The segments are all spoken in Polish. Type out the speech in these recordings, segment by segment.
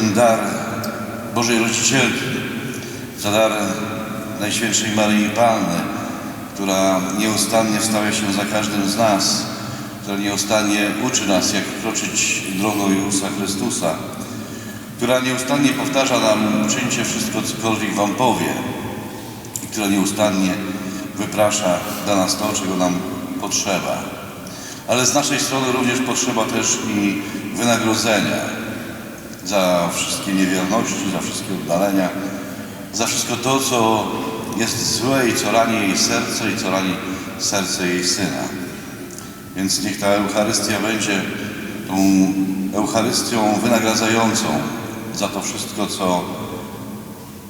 ten dar Bożej Rodzicielki, za dar Najświętszej Maryi Panny, która nieustannie stawia się za każdym z nas, która nieustannie uczy nas, jak kroczyć drogą Jezusa Chrystusa, która nieustannie powtarza nam, czyńcie wszystko, cokolwiek Wam powie i która nieustannie wyprasza dla nas to, czego nam potrzeba. Ale z naszej strony również potrzeba też i wynagrodzenia za wszystkie niewierności, za wszystkie oddalenia, za wszystko to, co jest złe i co rani jej serce i co rani serce jej syna. Więc niech ta Eucharystia będzie tą Eucharystią wynagradzającą za to wszystko, co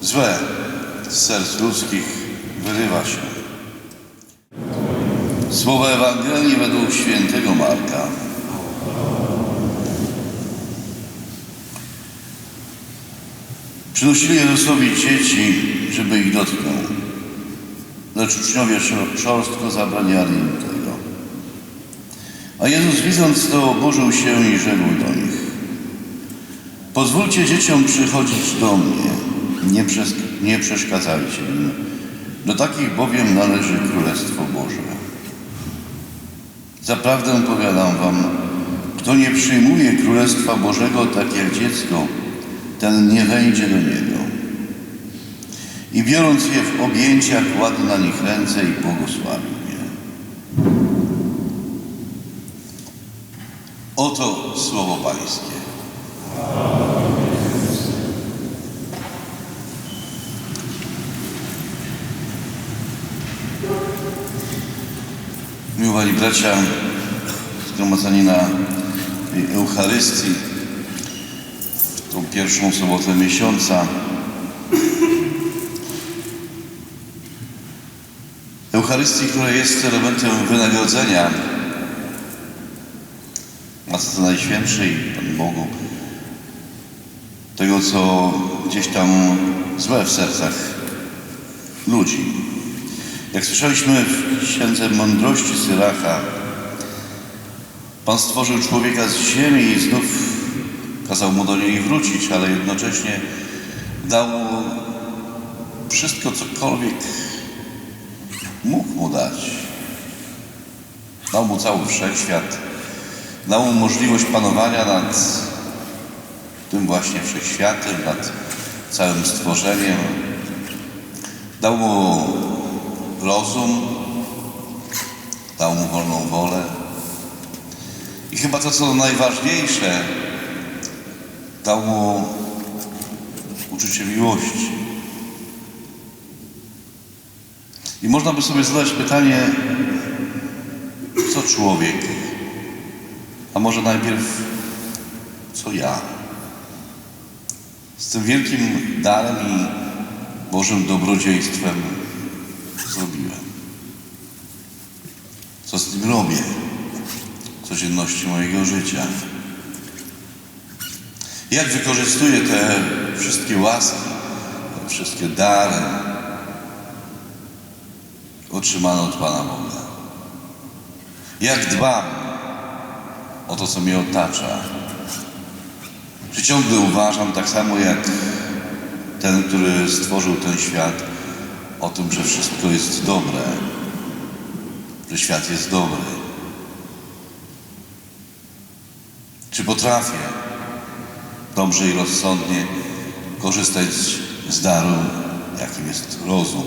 złe z serc ludzkich wyrywa się. Słowa Ewangelii według świętego Marka. Przynosili Jezusowi dzieci, żeby ich dotknął. Lecz uczniowie szorstko zabraniali im tego. A Jezus widząc to oburzył się i rzekł do nich. Pozwólcie dzieciom przychodzić do mnie, nie, nie przeszkadzajcie im. Do takich bowiem należy Królestwo Boże. Zaprawdę powiadam wam, kto nie przyjmuje Królestwa Bożego tak jak dziecko, ten nie wejdzie do niego. I biorąc je w objęcia, kładł na nich ręce i błogosławił je. Oto słowo Pańskie. Miłowani bracia, zgromadzeni na Eucharystii, tą pierwszą sobotę miesiąca. Eucharystii, która jest elementem wynagrodzenia Matce Najświętszej, Panu Bogu, tego, co gdzieś tam złe w sercach ludzi. Jak słyszeliśmy w Księdze Mądrości Syracha, Pan stworzył człowieka z ziemi i znów kazał mu do niej wrócić, ale jednocześnie dał mu wszystko, cokolwiek mógł mu dać. Dał mu cały wszechświat, dał mu możliwość panowania nad tym właśnie wszechświatem, nad całym stworzeniem. Dał mu rozum, dał mu wolną wolę. I chyba to, co najważniejsze, dał mu uczucie miłości. I można by sobie zadać pytanie, co człowiek, a może najpierw, co ja? Z tym wielkim darem i Bożym dobrodziejstwem zrobiłem. Co z tym robię codzienności mojego życia? Jak wykorzystuję te wszystkie łaski, te wszystkie dary otrzymane od Pana Boga? Jak dbam o to, co mnie otacza? Czy ciągle uważam tak samo jak ten, który stworzył ten świat, o tym, że wszystko jest dobre, że świat jest dobry? Czy potrafię dobrze i rozsądnie korzystać z daru, jakim jest rozum?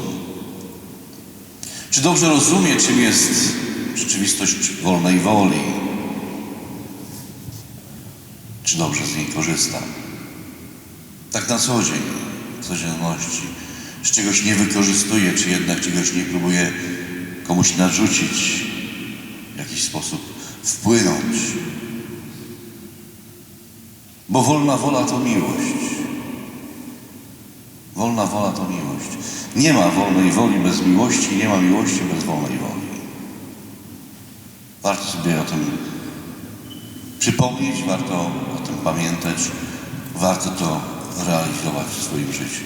Czy dobrze rozumiem, czym jest rzeczywistość wolnej woli? Czy dobrze z niej korzystam? Tak na co dzień, w codzienności. Z czegoś nie wykorzystuję, czy jednak czegoś nie próbuję komuś narzucić, w jakiś sposób wpłynąć. Bo wolna wola to miłość. Wolna wola to miłość. Nie ma wolnej woli bez miłości, nie ma miłości bez wolnej woli. Warto sobie o tym przypomnieć, warto o tym pamiętać, warto to realizować w swoim życiu,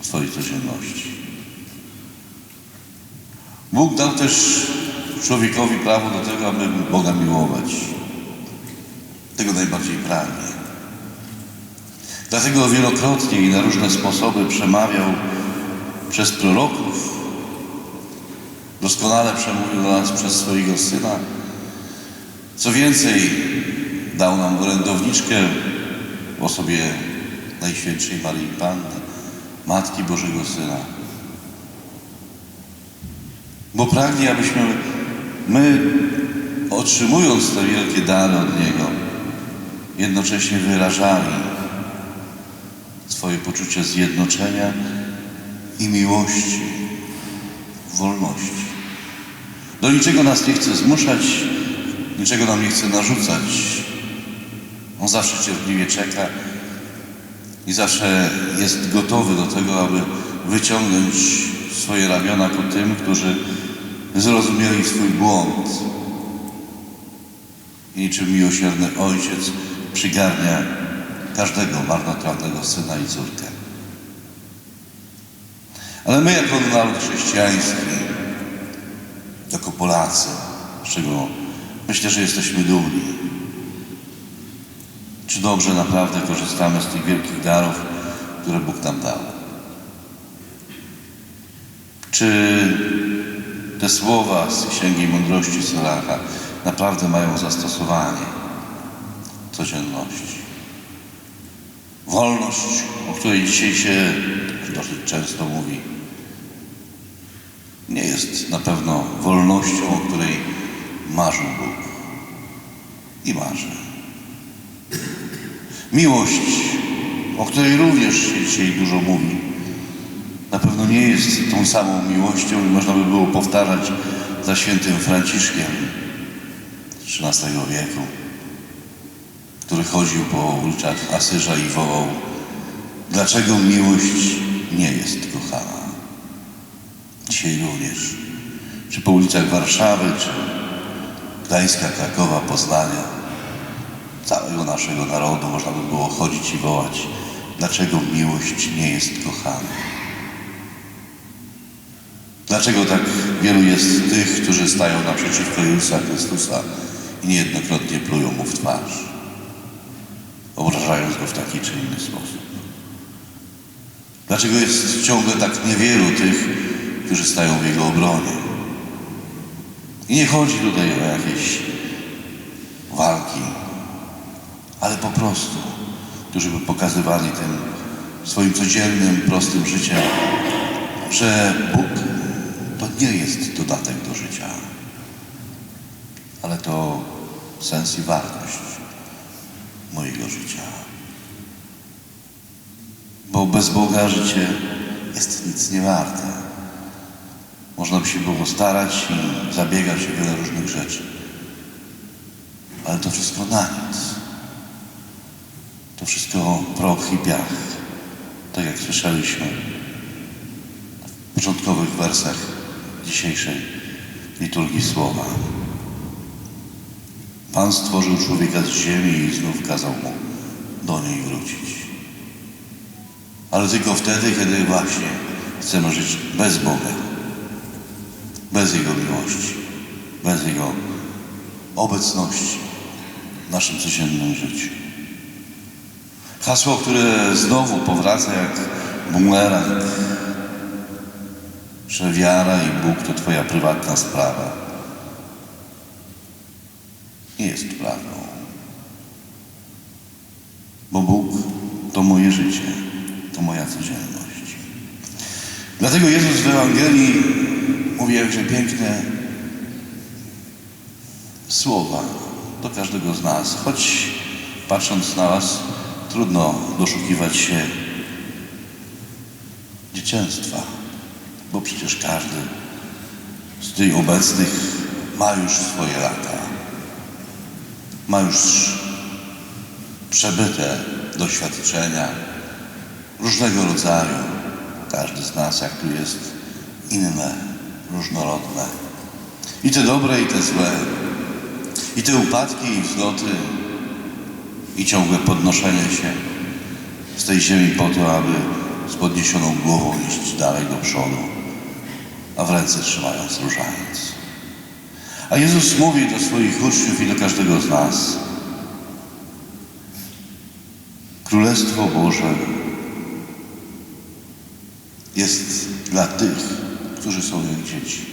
w swojej codzienności. Bóg dał też człowiekowi prawo do tego, aby Boga miłować. Tego najbardziej pragnie. Dlatego wielokrotnie i na różne sposoby przemawiał przez proroków, doskonale przemówił do nas przez swojego Syna. Co więcej, dał nam orędowniczkę w osobie Najświętszej Maryi Panny, Matki Bożego Syna. Bo pragnie, abyśmy my, otrzymując te wielkie dary od Niego, jednocześnie wyrażali swoje poczucie zjednoczenia i miłości, wolności. Do niczego nas nie chce zmuszać, niczego nam nie chce narzucać. On zawsze cierpliwie czeka i zawsze jest gotowy do tego, aby wyciągnąć swoje ramiona ku tym, którzy zrozumieli swój błąd. I niczym miłosierny ojciec przygarnia każdego marnotrawnego syna i córkę. Ale my jako naród chrześcijański, jako Polacy, z czego myślę, że jesteśmy dumni, czy dobrze naprawdę korzystamy z tych wielkich darów, które Bóg nam dał? Czy te słowa z Księgi Mądrości Syracha naprawdę mają zastosowanie w codzienności? Wolność, o której dzisiaj się dosyć często mówi, nie jest na pewno wolnością, o której marzył Bóg i marzy. Miłość, o której również się dzisiaj dużo mówi, na pewno nie jest tą samą miłością i można by było powtarzać za świętym Franciszkiem XIII wieku, który chodził po ulicach Asyża i wołał dlaczego miłość nie jest kochana. Dzisiaj również, czy po ulicach Warszawy, czy Gdańska, Krakowa, Poznania, całego naszego narodu można by było chodzić i wołać, dlaczego miłość nie jest kochana. Dlaczego tak wielu jest tych, którzy stają naprzeciwko Jezusa Chrystusa i niejednokrotnie plują Mu w twarz, obrażając Go w taki czy inny sposób? Dlaczego jest ciągle tak niewielu tych, którzy stają w Jego obronie? I nie chodzi tutaj o jakieś walki, ale po prostu, którzy by pokazywali tym swoim codziennym, prostym życiem, że Bóg to nie jest dodatek do życia, ale to sens i wartość mojego życia. Bo bez Boga życie jest nic nie warte. Można by się było starać i zabiegać o wiele różnych rzeczy, ale to wszystko na nic. To wszystko proch i piach. Tak jak słyszeliśmy w początkowych wersach dzisiejszej liturgii słowa. Pan stworzył człowieka z ziemi i znów kazał mu do niej wrócić. Ale tylko wtedy, kiedy właśnie chcemy żyć bez Boga, bez Jego miłości, bez Jego obecności w naszym codziennym życiu. Hasło, które znowu powraca jak bumerang, że wiara i Bóg to Twoja prywatna sprawa. Nie jest prawdą. Bo Bóg to moje życie, to moja codzienność. Dlatego Jezus w Ewangelii mówi jakże piękne słowa do każdego z nas, choć patrząc na Was, trudno doszukiwać się dzieciństwa, bo przecież każdy z tych obecnych ma już swoje lata, ma już przebyte doświadczenia różnego rodzaju. Każdy z nas, jak tu jest, inne, różnorodne. I te dobre, i te złe. I te upadki, i wzloty, i ciągłe podnoszenie się z tej ziemi po to, aby z podniesioną głową iść dalej do przodu, a w ręce trzymając różaniec. A Jezus mówi do swoich uczniów i do każdego z nas, Królestwo Boże jest dla tych, którzy są jak dzieci.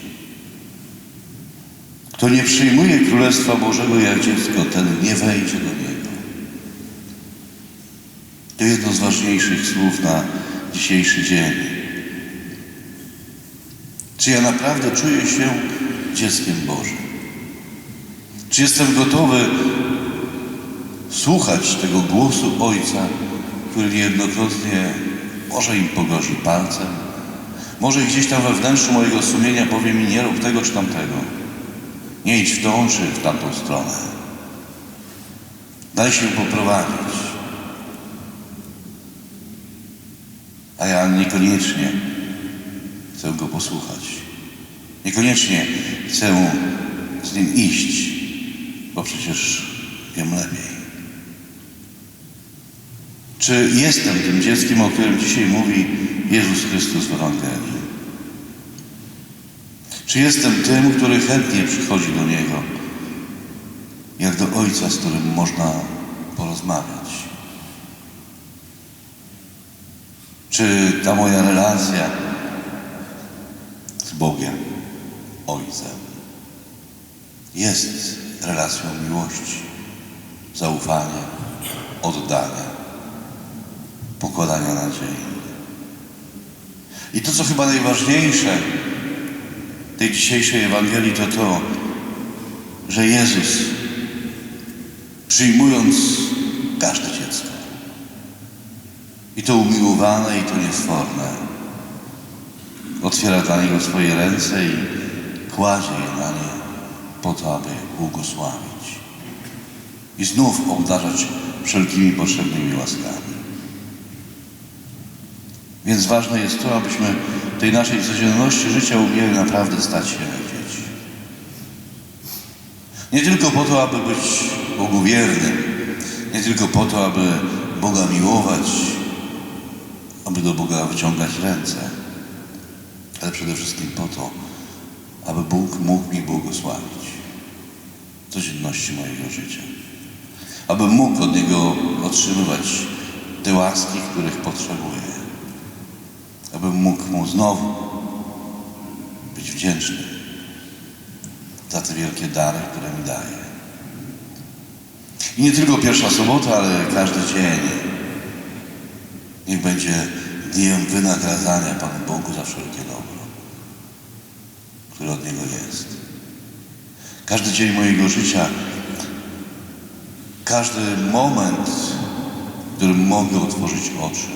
Kto nie przyjmuje Królestwa Bożego jak dziecko, ten nie wejdzie do niego. To jedno z ważniejszych słów na dzisiejszy dzień. Czy ja naprawdę czuję się dzieckiem Bożym? Czy jestem gotowy słuchać tego głosu Ojca, który niejednokrotnie może im pogrozi palcem, może gdzieś tam we wnętrzu mojego sumienia powie mi nie rób tego czy tamtego. Nie idź w tą czy w tamtą stronę. Daj się poprowadzić. A ja niekoniecznie chcę go posłuchać. Niekoniecznie chcę z nim iść, bo przecież wiem lepiej. Czy jestem tym dzieckiem, o którym dzisiaj mówi Jezus Chrystus w Ewangelii? Czy jestem tym, który chętnie przychodzi do Niego, jak do Ojca, z którym można porozmawiać? Czy ta moja relacja z Bogiem, Ojcem, jest relacją miłości, zaufania, oddania, pokładania nadziei? I to, co chyba najważniejsze tej dzisiejszej Ewangelii, to to, że Jezus, przyjmując każde dziecko, i to umiłowane, i to niesforne, otwiera dla niego swoje ręce i kładzie je na nie po to, aby błogosławić i znów obdarzać wszelkimi potrzebnymi łaskami. Więc ważne jest to, abyśmy tej naszej codzienności życia umieli naprawdę stać się jak dzieci. Nie tylko po to, aby być Bogu wiernym, nie tylko po to, aby Boga miłować, aby do Boga wyciągać ręce, ale przede wszystkim po to, aby Bóg mógł mi błogosławić codzienności mojego życia. Aby mógł od Niego otrzymywać te łaski, których potrzebuję abym mógł Mu znowu być wdzięczny za te wielkie dary, które mi daje. I nie tylko pierwsza sobota, ale każdy dzień niech będzie dniem wynagradzania Panu Bogu za wszelkie dobro, które od Niego jest. Każdy dzień mojego życia, każdy moment, w którym mogę otworzyć oczy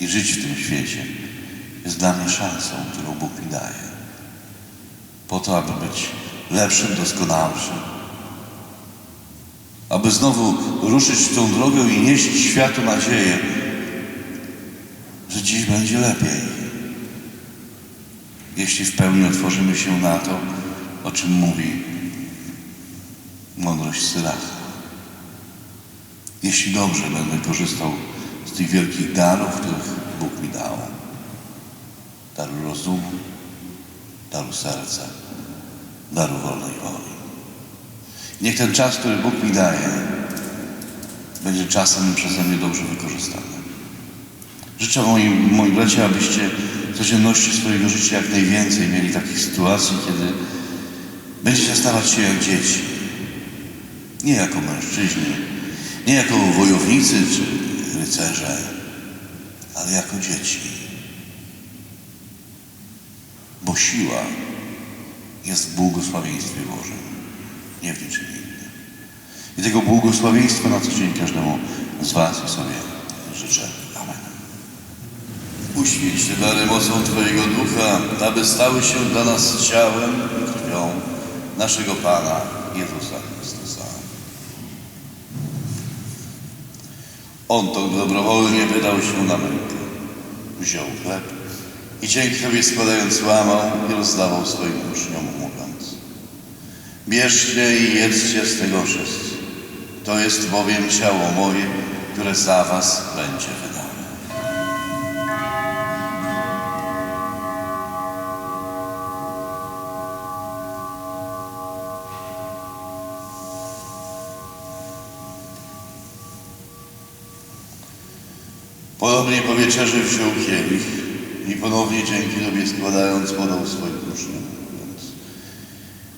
i żyć w tym świecie jest dla mnie szansą, którą Bóg mi daje. Po to, aby być lepszym, doskonalszym. Aby znowu ruszyć tą drogę i nieść światu nadzieję, że dziś będzie lepiej. Jeśli w pełni otworzymy się na to, o czym mówi mądrość Syracha. Jeśli dobrze będę korzystał z tych wielkich darów, których Bóg mi dał. Daru rozumu, daru serca, daru wolnej woli. Niech ten czas, który Bóg mi daje, będzie czasem przeze mnie dobrze wykorzystany. Życzę moim, moi bracia, abyście codzienności swojego życia jak najwięcej mieli takich sytuacji, kiedy będziecie stawać się jak dzieci. Nie jako mężczyźni, nie jako wojownicy czy rycerze, ale jako dzieci. Bo siła jest w błogosławieństwie Bożym, nie w niczym innym. I tego błogosławieństwa na co dzień każdemu z Was i sobie życzę. Uświęć te dary mocą Twojego Ducha, aby stały się dla nas ciałem i krwią naszego Pana Jezusa Chrystusa. On to dobrowolnie wydał się na mękę. Wziął chleb i dzięki Tobie składając łamał i rozdawał swoim uczniom mówiąc Bierzcie i jedzcie z tego wszyscy. To jest bowiem ciało moje, które za was będzie wydane. Podobnie po wieczerzy wziął kielich i ponownie dzięki Tobie składając podał swoim uczniom,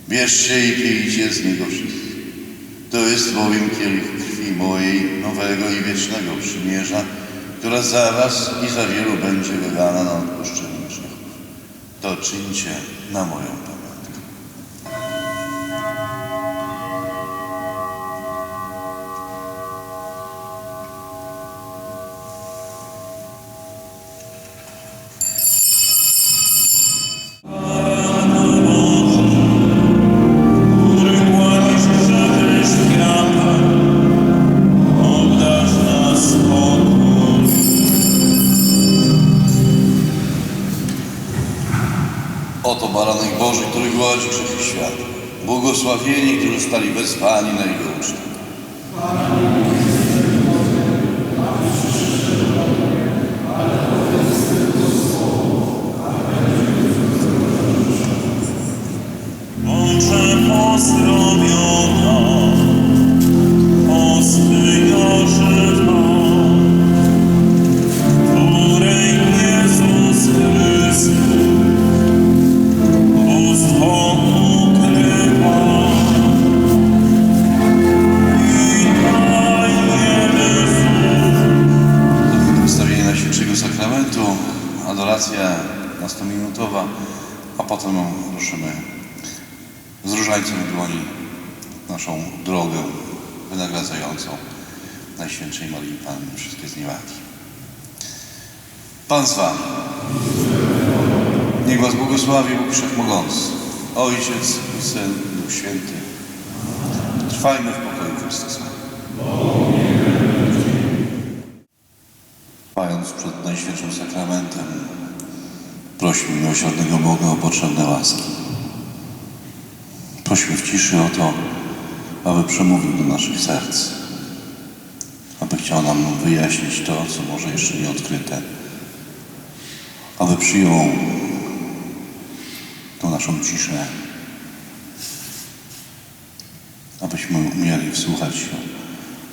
Bierzcie i pijcie z niego wszyscy. To jest bowiem kielich krwi mojej nowego i wiecznego przymierza, która za was i za wielu będzie wydana na odpuszczenie grzechów. To czyńcie na moją Oto baranek Boży, który gładzi grzechy świata. Błogosławieni, którzy zostali wezwani na Jego ucztę. A potem ruszymy z w dłoni naszą drogę wynagradzającą Najświętszej Marii Panny wszystkie zniewagi. Pan z Wami. Niech Was błogosławi Bóg Wszechmogący, Ojciec i Syn Duch Święty. Trwajmy w pokoju Chrystusa. Trwając przed Najświętszym Sakramentem, prośmy miłosiernego Boga o potrzebne łaski. Prośmy w ciszy o to, aby przemówił do naszych serc, aby chciał nam wyjaśnić to, co może jeszcze nie odkryte, aby przyjął tą naszą ciszę, abyśmy umieli wsłuchać się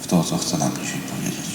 w to, co chce nam dzisiaj powiedzieć.